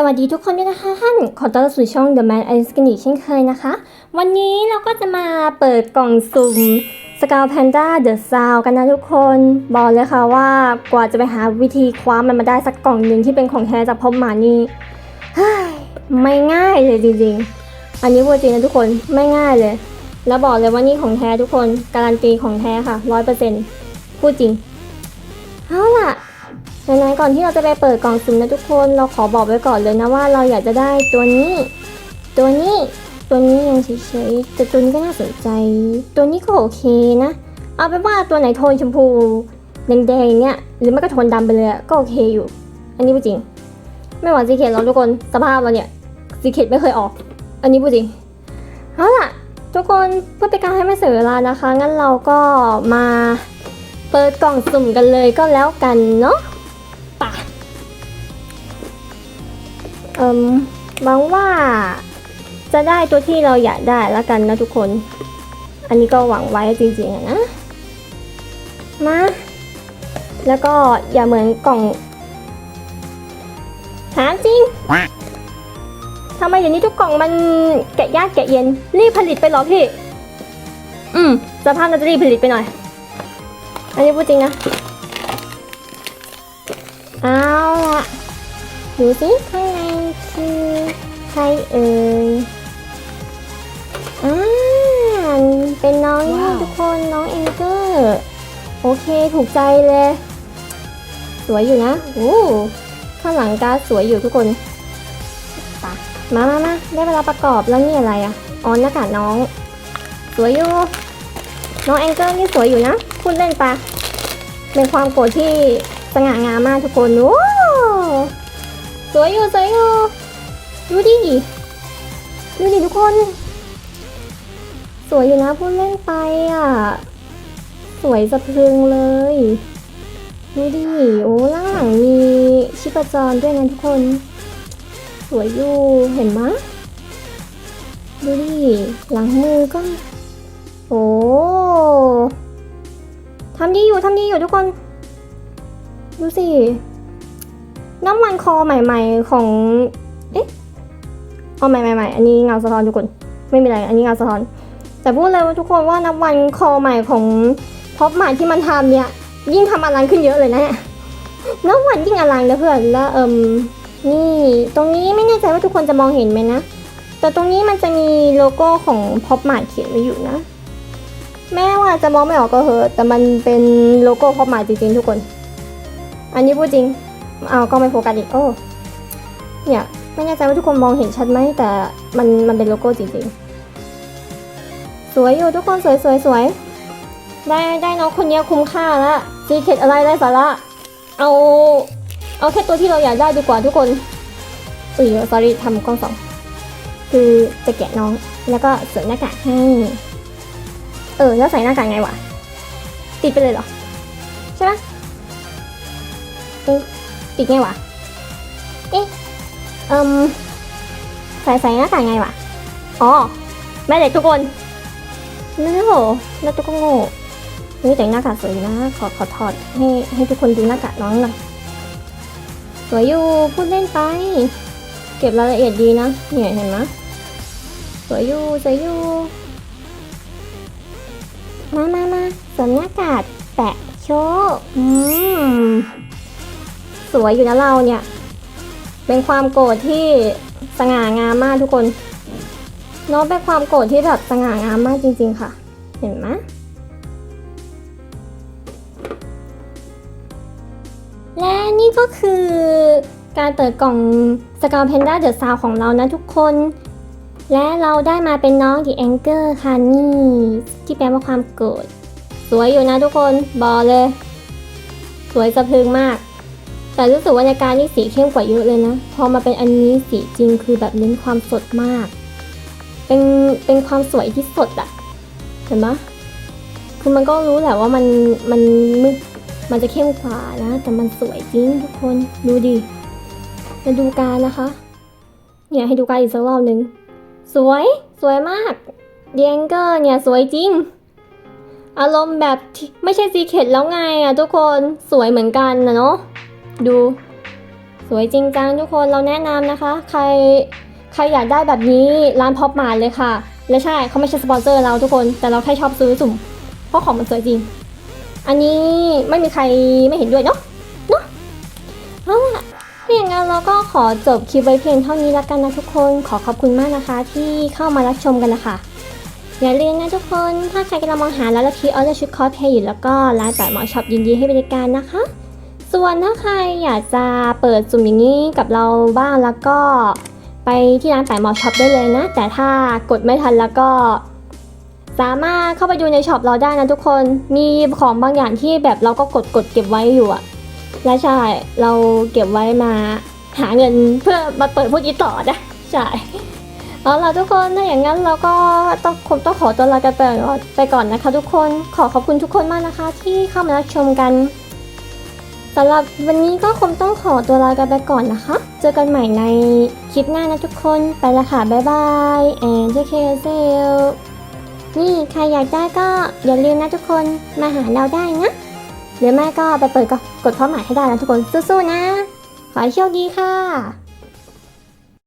สวัสดีทุกคนด้วยนะคะท่านขอต้อนรับสู่ช่อง The Man Ice c a n เช่นเคยนะคะ วันนี้เราก็จะมาเปิดกล่องสุ่ม s c a l Panda The Sound กันนะทุกคน บอกเลยค่ะว่ากว่าจะไปหาวิธีคว้ามันมาได้สักกล่องหนึ่งที่เป็นของแท้จากพบมานี่ไม่ง่ายเลยจริงๆ อันนี้พูดจริงนะทุกคนไม่ง่ายเลย แล้วบอกเลยว่านี่ของแท้ทุกคน การันตีของแท้ค่ะร้อยเปอร์เซ็นต์พูดจริงเอาล่ะ ไหนๆก่อนที่เราจะไปเปิดกล่องสุ่มนะทุกคนเราขอบอกไว้ก่อนเลยนะว่าเราอยากจะได้ตัวนี้ ตัวนี้ตัวนี้ยังเฉยๆแต่ตัวนี้ก็น่าสนใจ ตัวนี้ก็โอเคนะ เอาเป็นว่าตัวไหนโทนชมพูแดงๆเนี่ยหรือไม่ก็โทนดำไปเลยก็โอเคอยู่ อันนี้พูดจริง ไม่หวังซีเคทหรอกทุกคนสภาพเราเนี่ยซีเคทไม่เคยออก อันนี้พูดจริงเอาล่ะทุกคนเพื่อเป็นการให้ไม่เสียเวลานะคะ งั้นเราก็มาเปิดกล่องสุ่มกันเลยก็แล้วกันเนาะ เอิมหวังว่าจะได้ตัวที่เราอยากได้แล้วกันนะทุกคน อันนี้ก็หวังไว้จริงๆนะ มา แล้วก็อย่าเหมือนกล่องถามจริงทำไมเดี๋ยวนี้ทุกกล่องมันแกะยากแกะเย็น รีบผลิตไปหรอพี่ อืมสภาพน่าจะรีบผลิตไปหน่อย อันนี้พูดจริงนะ เอาละ ดูสิข้างในคือใครเอ่ยอ่าเป็นน้องนี่ว้าวทุกคนน้องเองเกอร์โอเคถูกใจเลย สวยอยู่นะโอ้ข้างหลังการดสวยอยู่ทุกคนไปมามามาได้เวลาประกอบแล้วนี่อะไรอะอ๋อหน้ากากน้อง สวยอยู่น้องแองเกิลนี่สวยอยู่นะพูดเล่นปะเป็นความโกรธที่สง่างามมากทุกคนโอ้ สวยอยู่สวยอยู่ดูดิดูดิทุกคน สวยอยู่นะพูดเล่นไปอะ สวยสะพรึงเลย ดูดิโอ้ล่างหลังมีชิปจรด้วยนะทุกคน สวยอยู่เห็นไหมดูดิหลังมือก็โอ้ทำดีอยู่ทำดีอยู่ทุกคน ดูสิ น้ำมันคอใหม่ๆของ เอ๊ะเอาใหม่ๆๆอันนี้เงาสะท้อนทุกคน ไม่มีอะไร อันนี้เงาสะท้อน แต่พูดเลยว่าทุกคนว่าน้ำมันคอใหม่ของพ็อปใหม่ที่มันทำเนี่ย ยิ่งทำอลังขึ้นเยอะเลยนะเนี่ยน้ำมันยิ่งอลังนะเพื่อน แล้วเอิมนี่ตรงนี้ไม่แน่ใจว่าทุกคนจะมองเห็นไหมนะ แต่ตรงนี้มันจะมีโลโก้ของพ็อปใหม่เขียนไว้อยู่นะ แม้ว่าจะมองไม่ออกก็เหอะแต่มันเป็นโลโก้พ็อปใหม่จริงๆทุกคน อันนี้พูดจริง เอาก็ไม่โฟกัสอีกโอ้เนี่ยไม่แน่ใจว่าทุกคนมองเห็นชัดไหมแต่มันมันเป็นโลโก้จริงๆ สวยอยู่ทุกคนสวยสวยสวยได้ได้น้องคนนี้คุ้มค่าละซีเคทอะไรได้สาระเอาเอาแค่ตัวที่เราอยากได้ดีกว่าทุกคนอุ้ย sorry ทำกล้องสองคือจะแกะน้องแล้วก็สวมหน้ากากให้เออแล้วใส่หน้ากากไงวะติดไปเลยเหรอใช่ไหม ปิดไงวะ เอ๊ะเอิมใส่ใส่หน้ากากไงวะ อ๋อแม่เด็กทุกคนนั่นโหแล้วทุกโง่เฮ้ยแต่หน้ากากสวยนะ ขอขอถอดให้ให้ทุกคนดูหน้ากากน้องหน่อยสวยอยู่พูดเล่นไป เก็บรายละเอียดดีนะ เนี่ยเห็นไหมสวยอยู่สวยอยู่มามามาสวมหน้ากากแปะโชว์อืม สวยอยู่นะเราเนี่ย เป็นความโกรธที่สง่างามมากทุกคนน้องเป็นความโกรธที่แบบสง่างามมากจริง ๆ ค่ะ เห็นไหมและนี่ก็คือการเปิดกล่องสกาวเพนด้าเดอะซาวของเรานะทุกคน และเราได้มาเป็นน้องดีแองเกอร์ค่ะนี่ที่แปลว่าความโกรธสวยอยู่นะทุกคน บอเลย สวยสะพรึงมาก แต่รู้สึกว่าในการนี่สีเข้มกว่าเยอะเลยนะ พอมาเป็นอันนี้สีจริงคือแบบเน้นความสดมาก เป็นเป็นความสวยที่สดอะเห็นไหมคือมันก็รู้แหละว่ามันมันมึกมันจะเข้มกว่านะ แต่มันสวยจริงทุกคนดูดิมาดูการนะคะ เนี่ยให้ดูการอีกสักรอบหนึ่งสวยสวยมากเดียงเกอร์เนี่ยสวยจริง อารมณ์แบบไม่ใช่ซีเคทแล้วไงอะทุกคนสวยเหมือนกันนะเนาะ ดู สวยจริงจังทุกคนเราแนะนำนะคะ ใครใครอยากได้แบบนี้ร้านพ็อปมาเลยค่ะ และใช่เขาไม่ใช่สปอนเซอร์เราทุกคน แต่เราแค่ชอบซื้อสุ่ม เพราะของมันสวยจริง อันนี้ไม่มีใครไม่เห็นด้วยเนาะเนาะเอาล่ะถ้าอย่างนั้นเราก็ขอจบคลิปไว้เพียงเท่านี้แล้วกันนะทุกคนขอขอบคุณมากนะคะ ที่เข้ามารับชมกันนะคะอย่าลืมนะทุกคน ถ้าใครกำลังมองหาร้านละทีออเดอร์ชุดคอสเพลย์อยู่แล้วก็ร้านแต่หมอช็อปยินดีให้บริการนะคะ ส่วนถ้าใครอยากจะเปิดสุ่มอย่างนี้กับเราบ้างแล้วก็ไปที่ร้านแต่หมอช็อปได้เลยนะ แต่ถ้ากดไม่ทันแล้วก็ สามารถเข้าไปดูในช็อปเราได้นะทุกคนมีของบางอย่างที่แบบเราก็กดกดเก็บไว้อยู่อะและใช่เราเก็บไว้มาหาเงินเพื่อมาเปิดพวกนี้ต่อนะใช่เอาล่ะทุกคนถ้าอย่างนั้นเราก็ต้องคงต้องขอตัวลากันไปก่อนไปก่อนนะคะ ทุกคนขอขอบคุณทุกคนมากนะคะ ที่เข้ามารับชมกัน สำหรับวันนี้ก็คงต้องขอตัวลากันไปก่อนนะคะ เจอกันใหม่ในคลิปหน้านะทุกคน ไปละค่ะ บ๊ายบาย and take care s e l นี่ใครอยากได้ก็อย่าลืมนะทุกคน มาหาเราได้นะ หรือไม่ก็ไปเปิดก็กดพร้อมหมายให้ได้นะทุกคน สู้ๆนะ ขอให้โชคดีค่ะ